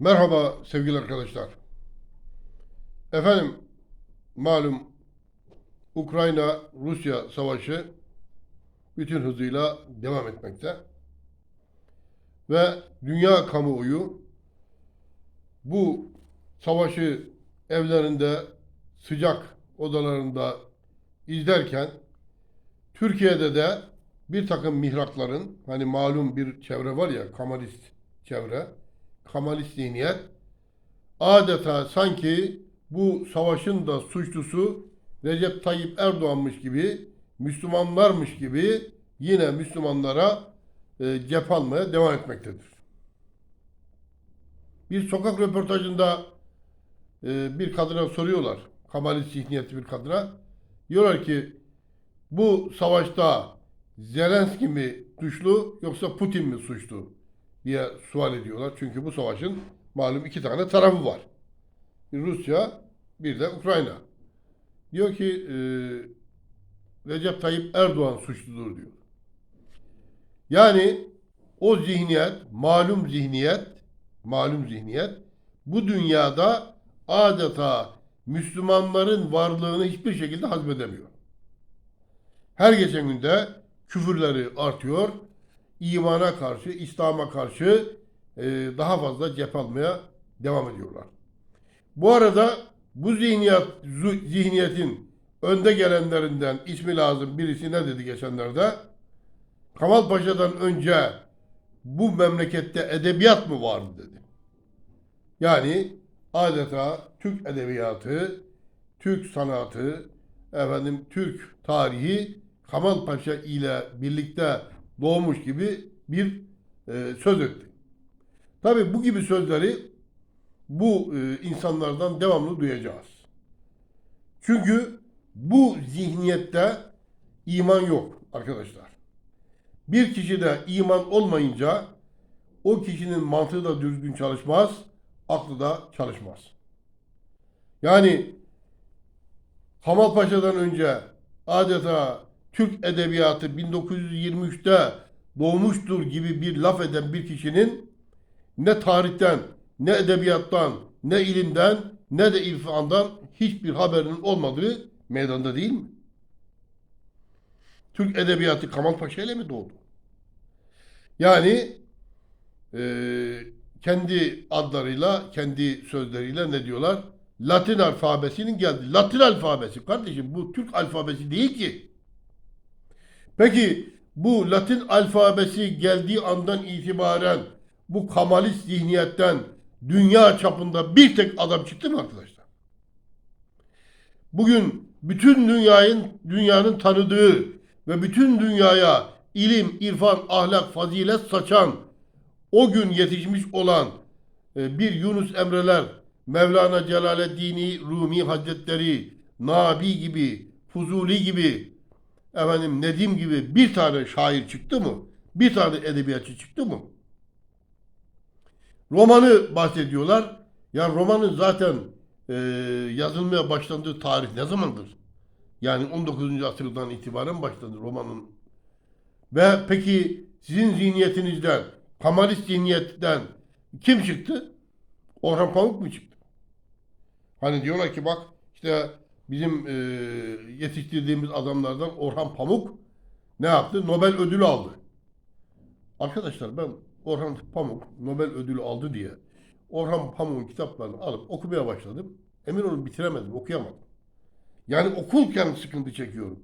Merhaba sevgili arkadaşlar. Efendim malum Ukrayna-Rusya savaşı bütün hızıyla devam etmekte. Ve dünya kamuoyu bu savaşı evlerinde sıcak odalarında izlerken Türkiye'de de bir takım mihrakların hani malum bir çevre var ya Kemalist çevre Kemalist zihniyet adeta sanki bu savaşın da suçlusu Recep Tayyip Erdoğan'mış gibi Müslümanlarmış gibi yine Müslümanlara e, almaya devam etmektedir. Bir sokak röportajında e, bir kadına soruyorlar. Kemalist zihniyetli bir kadına. Diyorlar ki bu savaşta Zelenski mi suçlu yoksa Putin mi suçlu diye sual ediyorlar. Çünkü bu savaşın malum iki tane tarafı var. Rusya bir de Ukrayna. Diyor ki e, Recep Tayyip Erdoğan suçludur diyor. Yani o zihniyet, malum zihniyet, malum zihniyet bu dünyada adeta Müslümanların varlığını hiçbir şekilde hazmedemiyor. Her geçen günde küfürleri artıyor. İmana karşı, İslam'a karşı e, daha fazla cep almaya devam ediyorlar. Bu arada bu zihniyet, zihniyetin önde gelenlerinden ismi lazım birisi ne dedi geçenlerde? Kamal Paşa'dan önce bu memlekette edebiyat mı vardı dedi. Yani adeta Türk edebiyatı, Türk sanatı, efendim Türk tarihi Kamal Paşa ile birlikte doğmuş gibi bir e, söz etti. Tabi bu gibi sözleri bu e, insanlardan devamlı duyacağız. Çünkü bu zihniyette iman yok arkadaşlar. Bir kişide iman olmayınca o kişinin mantığı da düzgün çalışmaz, aklı da çalışmaz. Yani Kamal Paşa'dan önce adeta Türk edebiyatı 1923'te doğmuştur gibi bir laf eden bir kişinin ne tarihten, ne edebiyattan, ne ilimden, ne de irfandan hiçbir haberinin olmadığı meydanda değil mi? Türk edebiyatı Kamal Paşa ile mi doğdu? Yani eee, kendi adlarıyla, kendi sözleriyle ne diyorlar? Latin alfabesinin geldi. Latin alfabesi kardeşim bu Türk alfabesi değil ki. Peki bu Latin alfabesi geldiği andan itibaren bu Kamalist zihniyetten dünya çapında bir tek adam çıktı mı arkadaşlar? Bugün bütün dünyanın dünyanın tanıdığı ve bütün dünyaya ilim, irfan, ahlak, fazilet saçan o gün yetişmiş olan e, bir Yunus Emreler, Mevlana Celaleddin Rumi Hazretleri, Nabi gibi, Fuzuli gibi, efendim Nedim gibi bir tane şair çıktı mı? Bir tane edebiyatçı çıktı mı? Romanı bahsediyorlar. Ya romanın zaten e, yazılmaya başlandığı tarih ne zamandır? Yani 19. asırdan itibaren başladı romanın. Ve peki sizin zihniyetinizden, Kamalist zihniyetten kim çıktı? Orhan Pamuk mu çıktı? Hani diyorlar ki bak işte bizim e, yetiştirdiğimiz adamlardan Orhan Pamuk ne yaptı? Nobel ödülü aldı. Arkadaşlar ben Orhan Pamuk Nobel ödülü aldı diye Orhan Pamuk'un kitaplarını alıp okumaya başladım. Emin olun bitiremedim, okuyamadım. Yani okurken sıkıntı çekiyorum.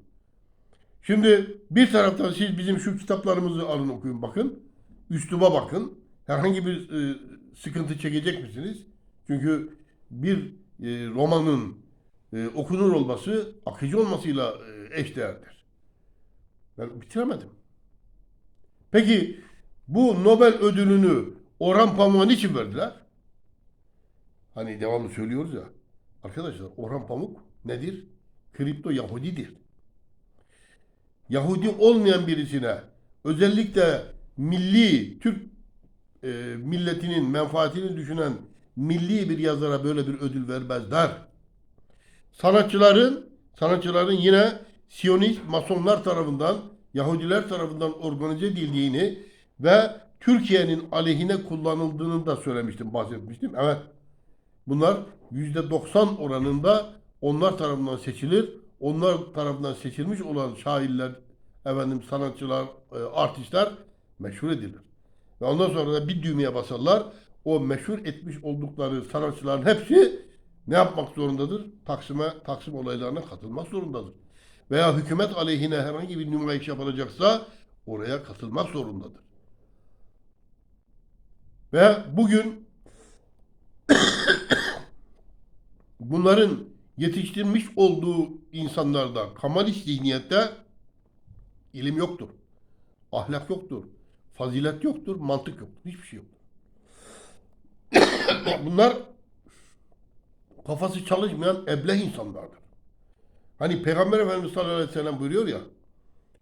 Şimdi bir taraftan siz bizim şu kitaplarımızı alın okuyun bakın. Üsluba bakın. Herhangi bir e, sıkıntı çekecek misiniz? Çünkü bir e, romanın e, okunur olması akıcı olmasıyla e, eşdeğerdir. Ben bitiremedim. Peki bu Nobel ödülünü Orhan Pamuk'a niçin verdiler? Hani devamlı söylüyoruz ya. Arkadaşlar Orhan Pamuk nedir? Kripto Yahudidir. Yahudi olmayan birisine özellikle milli Türk e, milletinin menfaatini düşünen milli bir yazara böyle bir ödül vermezler. Sanatçıların sanatçıların yine Siyonist masonlar tarafından Yahudiler tarafından organize edildiğini ve Türkiye'nin aleyhine kullanıldığını da söylemiştim, bahsetmiştim. Evet. Bunlar %90 oranında onlar tarafından seçilir. Onlar tarafından seçilmiş olan şairler, efendim sanatçılar, e, artistler meşhur edilir. Ve ondan sonra da bir düğmeye basarlar. O meşhur etmiş oldukları sanatçıların hepsi ne yapmak zorundadır? Taksim'e, Taksim olaylarına katılmak zorundadır. Veya hükümet aleyhine herhangi bir nümayiş yapılacaksa oraya katılmak zorundadır. Ve bugün bunların yetiştirmiş olduğu insanlarda kamalist zihniyette ilim yoktur. Ahlak yoktur. Fazilet yoktur. Mantık yoktur. Hiçbir şey yoktur. Bunlar kafası çalışmayan ebleh insanlardır. Hani Peygamber Efendimiz sallallahu aleyhi ve sellem buyuruyor ya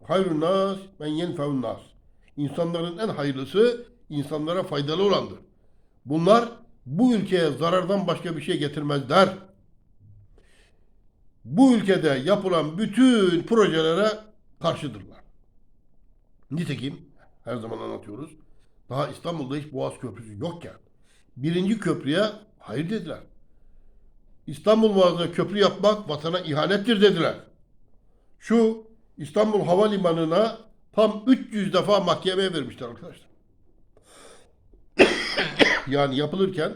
Hayrun nas men yenfeun nas. İnsanların en hayırlısı insanlara faydalı olandır. Bunlar bu ülkeye zarardan başka bir şey getirmezler. Bu ülkede yapılan bütün projelere karşıdırlar. Nitekim her zaman anlatıyoruz. Daha İstanbul'da hiç Boğaz Köprüsü yokken birinci köprüye hayır dediler. İstanbul Boğazı'na köprü yapmak vatana ihanettir dediler. Şu İstanbul Havalimanı'na tam 300 defa mahkemeye vermişler arkadaşlar. yani yapılırken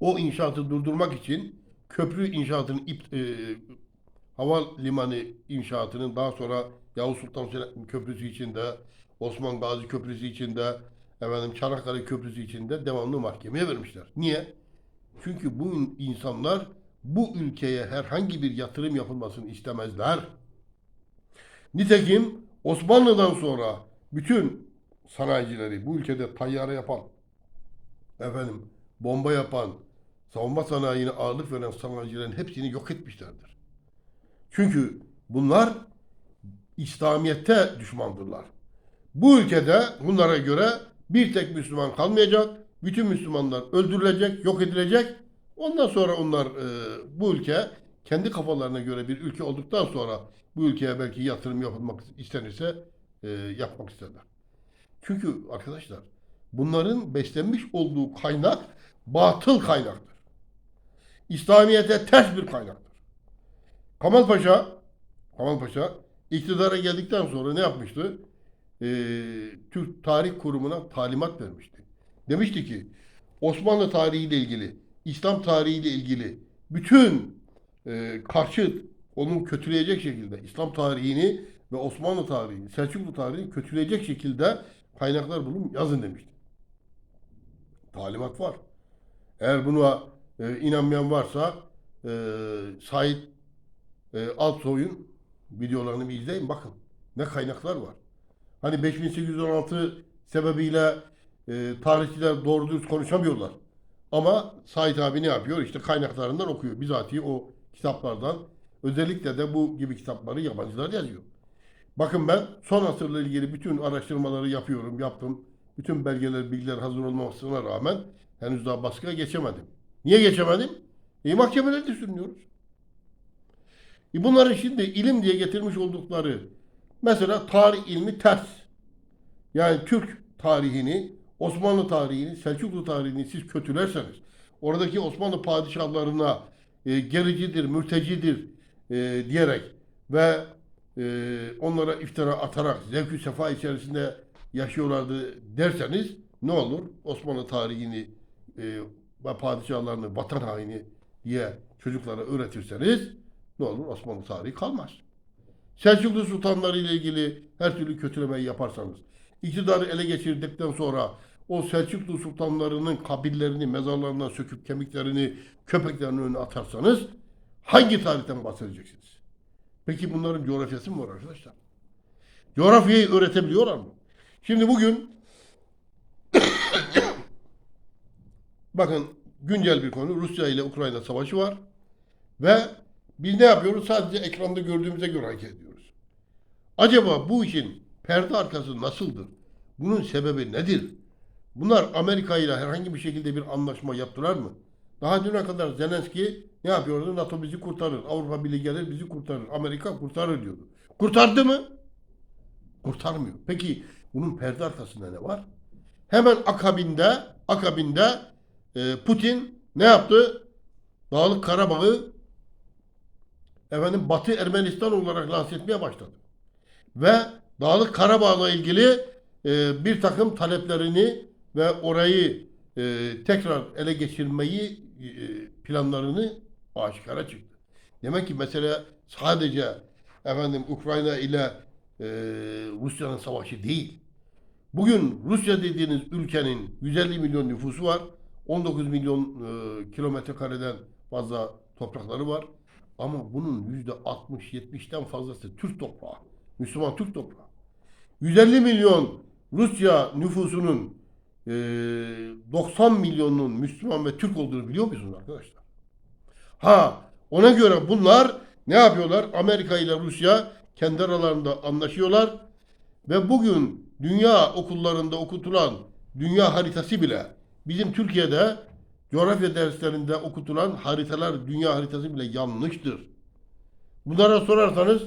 o inşaatı durdurmak için köprü inşaatının ip, e, havalimanı inşaatının daha sonra Yavuz Sultan Selim Köprüsü içinde, Osman Gazi Köprüsü içinde, efendim Çanakkale Köprüsü içinde devamlı mahkemeye vermişler. Niye? Çünkü bu insanlar bu ülkeye herhangi bir yatırım yapılmasını istemezler. Nitekim Osmanlı'dan sonra bütün sanayicileri bu ülkede tayyare yapan, efendim bomba yapan, savunma sanayine ağırlık veren sanayicilerin hepsini yok etmişlerdir. Çünkü bunlar İslamiyet'te düşmandırlar. Bu ülkede bunlara göre bir tek Müslüman kalmayacak, bütün Müslümanlar öldürülecek, yok edilecek. Ondan sonra onlar e, bu ülke kendi kafalarına göre bir ülke olduktan sonra bu ülkeye belki yatırım yapılmak istenirse e, yapmak isterler. Çünkü arkadaşlar bunların beslenmiş olduğu kaynak batıl kaynaktır. İslamiyet'e ters bir kaynaktır. Kamal Paşa Kamal Paşa iktidara geldikten sonra ne yapmıştı? Ee, Türk Tarih Kurumu'na talimat vermişti. Demişti ki Osmanlı tarihiyle ilgili, İslam tarihiyle ilgili bütün e, karşıt, onu kötüleyecek şekilde İslam tarihini ve Osmanlı tarihini, Selçuklu tarihini kötüleyecek şekilde kaynaklar bulun yazın demişti. Talimat var. Eğer buna e, inanmayan varsa e, Said e, Altsoy'un videolarını bir izleyin bakın. Ne kaynaklar var. Hani 5816 sebebiyle e, tarihçiler doğru dürüst konuşamıyorlar. Ama Said abi ne yapıyor? İşte kaynaklarından okuyor. Bizatihi o kitaplardan. Özellikle de bu gibi kitapları yabancılar yazıyor. Bakın ben son asırla ilgili bütün araştırmaları yapıyorum, yaptım. Bütün belgeler, bilgiler hazır olmamasına rağmen henüz daha baskıya geçemedim. Niye geçemedim? E mahkemelerde sürünüyoruz. E bunların şimdi ilim diye getirmiş oldukları mesela tarih ilmi ters. Yani Türk tarihini, Osmanlı tarihini, Selçuklu tarihini siz kötülerseniz, oradaki Osmanlı padişahlarına e, gericidir, mürtecidir e, diyerek ve e, onlara iftira atarak zevk-ü sefa içerisinde yaşıyorlardı derseniz ne olur? Osmanlı tarihini e, ve padişahlarını vatan haini diye çocuklara öğretirseniz ne olur? Osmanlı tarihi kalmaz. Selçuklu sultanları ile ilgili her türlü kötülemeyi yaparsanız, iktidarı ele geçirdikten sonra o Selçuklu sultanlarının kabirlerini, mezarlarından söküp kemiklerini köpeklerin önüne atarsanız hangi tarihten bahsedeceksiniz? Peki bunların coğrafyası mı var arkadaşlar? Coğrafyayı öğretebiliyorlar mı? Şimdi bugün bakın güncel bir konu Rusya ile Ukrayna savaşı var ve biz ne yapıyoruz? Sadece ekranda gördüğümüze göre hareket ediyoruz. Acaba bu işin perde arkası nasıldır? Bunun sebebi nedir? Bunlar Amerika ile herhangi bir şekilde bir anlaşma yaptılar mı? Daha düne kadar Zelenski ne yapıyordu? NATO bizi kurtarır. Avrupa Birliği gelir bizi kurtarır. Amerika kurtarır diyordu. Kurtardı mı? Kurtarmıyor. Peki bunun perde arkasında ne var? Hemen akabinde akabinde e, Putin ne yaptı? Dağlık Karabağ'ı efendim Batı Ermenistan olarak lanse etmeye başladı. Ve Dağlık Karabağ'la ilgili e, bir takım taleplerini ve orayı e, tekrar ele geçirmeyi e, planlarını aşikara çıktı. Demek ki mesele sadece efendim Ukrayna ile e, Rusya'nın savaşı değil. Bugün Rusya dediğiniz ülkenin 150 milyon nüfusu var. 19 milyon e, kilometre kareden fazla toprakları var. Ama bunun yüzde 60-70'ten fazlası Türk toprağı. Müslüman Türk toprağı. 150 milyon Rusya nüfusunun e, 90 milyonunun Müslüman ve Türk olduğunu biliyor musunuz arkadaşlar? Ha ona göre bunlar ne yapıyorlar? Amerika ile Rusya kendi aralarında anlaşıyorlar ve bugün dünya okullarında okutulan dünya haritası bile bizim Türkiye'de coğrafya derslerinde okutulan haritalar dünya haritası bile yanlıştır. Bunlara sorarsanız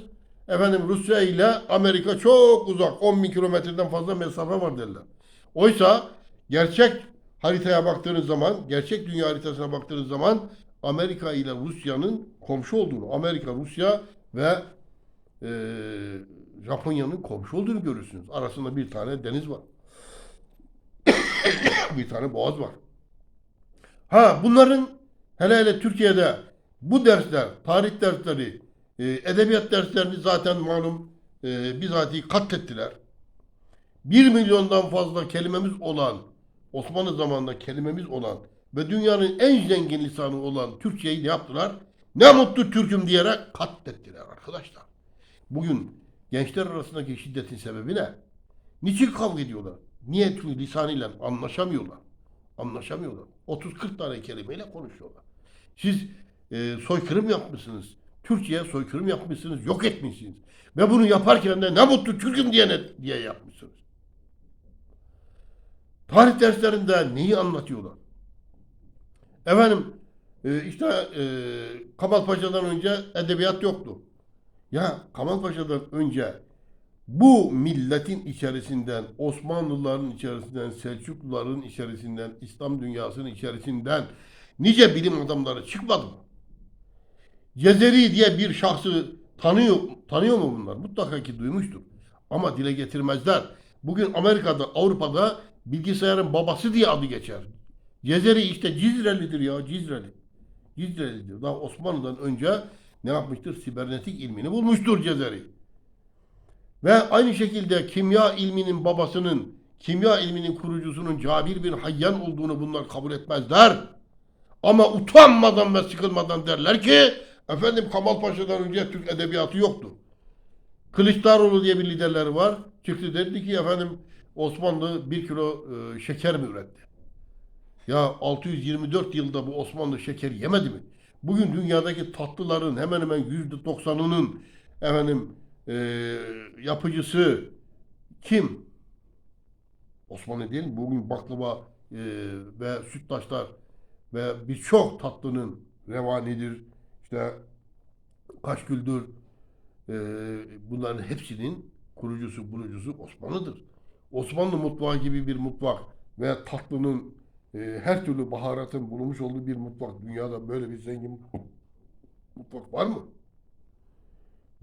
efendim Rusya ile Amerika çok uzak 10 bin kilometreden fazla mesafe var derler. Oysa gerçek haritaya baktığınız zaman, gerçek dünya haritasına baktığınız zaman Amerika ile Rusya'nın komşu olduğunu, Amerika, Rusya ve e, Japonya'nın komşu olduğunu görürsünüz. Arasında bir tane deniz var. bir tane boğaz var. Ha bunların hele hele Türkiye'de bu dersler, tarih dersleri, e, edebiyat derslerini zaten malum e, bizatihi katlettiler. Bir milyondan fazla kelimemiz olan, Osmanlı zamanında kelimemiz olan ve dünyanın en zengin lisanı olan Türkçeyi ne yaptılar? Ne mutlu Türk'üm diyerek katlettiler arkadaşlar. Bugün gençler arasındaki şiddetin sebebi ne? Niçin kavga ediyorlar? Niye çünkü lisanıyla anlaşamıyorlar? Anlaşamıyorlar. 30-40 tane kelimeyle konuşuyorlar. Siz e, soykırım yapmışsınız. Türkçe'ye soykırım yapmışsınız, yok etmişsiniz. Ve bunu yaparken de ne mutlu Türk'üm diye, diye yapmışsınız. Tarih derslerinde neyi anlatıyorlar? Efendim e, işte e, Kamal Paşa'dan önce edebiyat yoktu. Ya Kamal Paşa'dan önce bu milletin içerisinden, Osmanlıların içerisinden, Selçukluların içerisinden, İslam dünyasının içerisinden nice bilim adamları çıkmadı mı? Cezeri diye bir şahsı tanıyor, tanıyor mu bunlar? Mutlaka ki duymuştur. Ama dile getirmezler. Bugün Amerika'da, Avrupa'da bilgisayarın babası diye adı geçer. Cezeri işte Cizreli'dir ya, Cizreli. Cizreli'dir. Daha Osmanlı'dan önce ne yapmıştır? Sibernetik ilmini bulmuştur Cezeri. Ve aynı şekilde kimya ilminin babasının, kimya ilminin kurucusunun Cabir bin Hayyan olduğunu bunlar kabul etmezler. Ama utanmadan ve sıkılmadan derler ki efendim Kamal Paşa'dan önce Türk edebiyatı yoktu. Kılıçdaroğlu diye bir liderleri var. Çıktı dedi ki efendim Osmanlı bir kilo e, şeker mi üretti? Ya 624 yılda bu Osmanlı şeker yemedi mi? Bugün dünyadaki tatlıların hemen hemen yüzde doksanının efendim e, yapıcısı kim? Osmanlı değil mi? Bugün baklava e, ve sütlaçlar ve birçok tatlının revanidir, işte kaşgüldür, e, bunların hepsinin kurucusu, bulucusu Osmanlı'dır. Osmanlı mutfağı gibi bir mutfak ve tatlının e, her türlü baharatın bulunmuş olduğu bir mutfak dünyada böyle bir zengin mutfak var mı?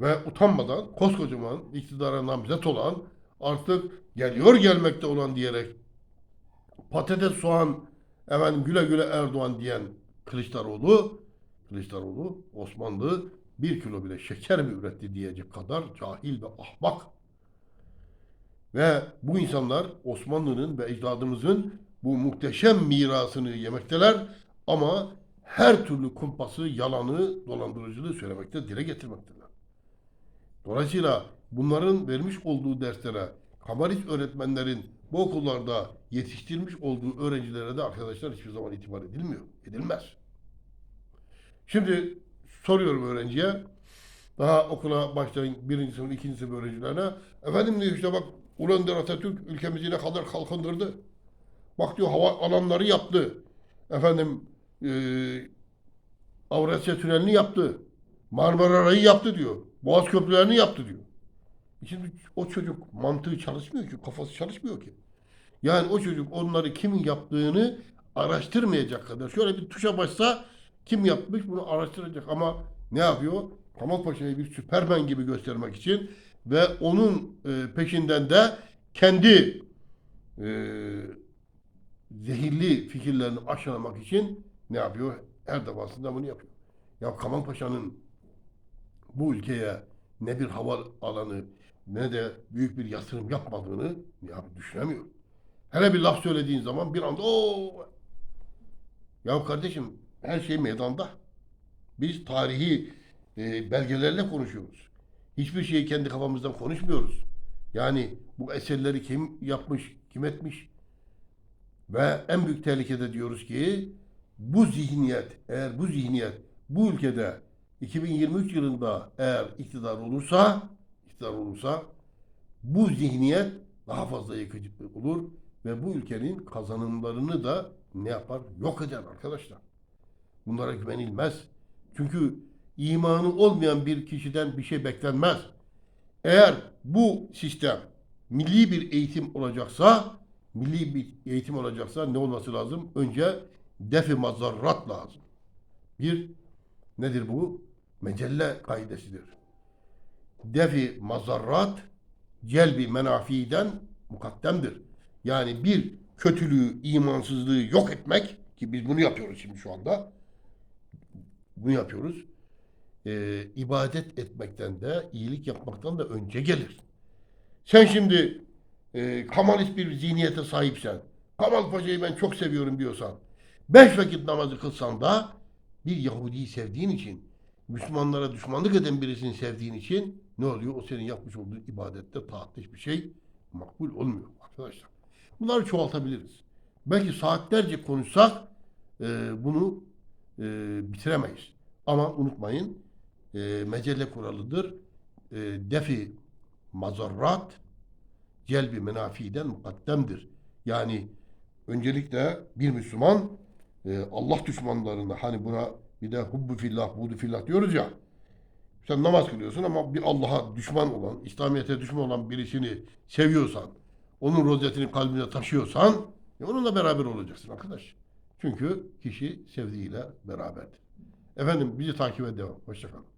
Ve utanmadan koskocaman iktidara namzet olan artık geliyor gelmekte olan diyerek patates soğan efendim güle güle Erdoğan diyen Kılıçdaroğlu Kılıçdaroğlu Osmanlı bir kilo bile şeker mi üretti diyecek kadar cahil ve ahmak. Ve bu insanlar Osmanlı'nın ve ecdadımızın bu muhteşem mirasını yemekteler ama her türlü kumpası, yalanı, dolandırıcılığı söylemekte, dile getirmekteler. Dolayısıyla bunların vermiş olduğu derslere, kamarist öğretmenlerin bu okullarda yetiştirmiş olduğu öğrencilere de arkadaşlar hiçbir zaman itibar edilmiyor. Edilmez. Şimdi soruyorum öğrenciye, daha okula başlayan birinci sınıf, ikinci sınıf öğrencilerine, efendim diyor işte bak Ulu Önder Atatürk ülkemizi ne kadar kalkındırdı. Bak diyor hava alanları yaptı. Efendim e, Avrasya Tüneli'ni yaptı. Marmara'yı yaptı diyor. Boğaz Köprülerini yaptı diyor. E Şimdi o çocuk mantığı çalışmıyor ki, kafası çalışmıyor ki. Yani o çocuk onları kimin yaptığını araştırmayacak kadar. Şöyle bir tuşa bassa kim yapmış bunu araştıracak ama ne yapıyor? Kemal Paşa'yı bir süpermen gibi göstermek için ve onun e, peşinden de kendi e, zehirli fikirlerini aşılamak için ne yapıyor? Her defasında bunu yapıyor. Ya Kemal Paşa'nın bu ülkeye ne bir hava alanı ne de büyük bir yatırım yapmadığını ya düşünemiyorum. Hele bir laf söylediğin zaman bir anda o ya kardeşim her şey meydanda. Biz tarihi e, belgelerle konuşuyoruz. Hiçbir şeyi kendi kafamızdan konuşmuyoruz. Yani bu eserleri kim yapmış, kim etmiş? Ve en büyük tehlikede diyoruz ki bu zihniyet, eğer bu zihniyet bu ülkede 2023 yılında eğer iktidar olursa, iktidar olursa bu zihniyet daha fazla yıkıcı olur ve bu ülkenin kazanımlarını da ne yapar? Yok eder arkadaşlar. Bunlara güvenilmez. Çünkü imanı olmayan bir kişiden bir şey beklenmez. Eğer bu sistem milli bir eğitim olacaksa, milli bir eğitim olacaksa ne olması lazım? Önce defi mazarrat lazım. Bir, nedir bu? Mecelle kaidesidir. Defi mazarrat celbi menafiden mukaddemdir. Yani bir kötülüğü, imansızlığı yok etmek ki biz bunu yapıyoruz şimdi şu anda. Bunu yapıyoruz. Ee, ibadet etmekten de, iyilik yapmaktan da önce gelir. Sen şimdi e, Kamalist bir zihniyete sahipsen, Kamal Paşa'yı ben çok seviyorum diyorsan, beş vakit namazı kılsan da bir Yahudi'yi sevdiğin için, Müslümanlara düşmanlık eden birisini sevdiğin için ne oluyor? O senin yapmış olduğun ibadette, taatta hiçbir şey makbul olmuyor arkadaşlar. Bunları çoğaltabiliriz. Belki saatlerce konuşsak e, bunu e, bitiremeyiz. Ama unutmayın e, mecelle kuralıdır. E, defi mazarrat celbi menafiden mukaddemdir. Yani öncelikle bir Müslüman e, Allah düşmanlarında hani buna bir de hubbu fillah, budu fillah diyoruz ya. Sen namaz kılıyorsun ama bir Allah'a düşman olan, İslamiyet'e düşman olan birisini seviyorsan, onun rozetini kalbine taşıyorsan e, onunla beraber olacaksın arkadaş. Çünkü kişi sevdiğiyle beraberdir. Efendim bizi takip et devam. Hoşçakalın.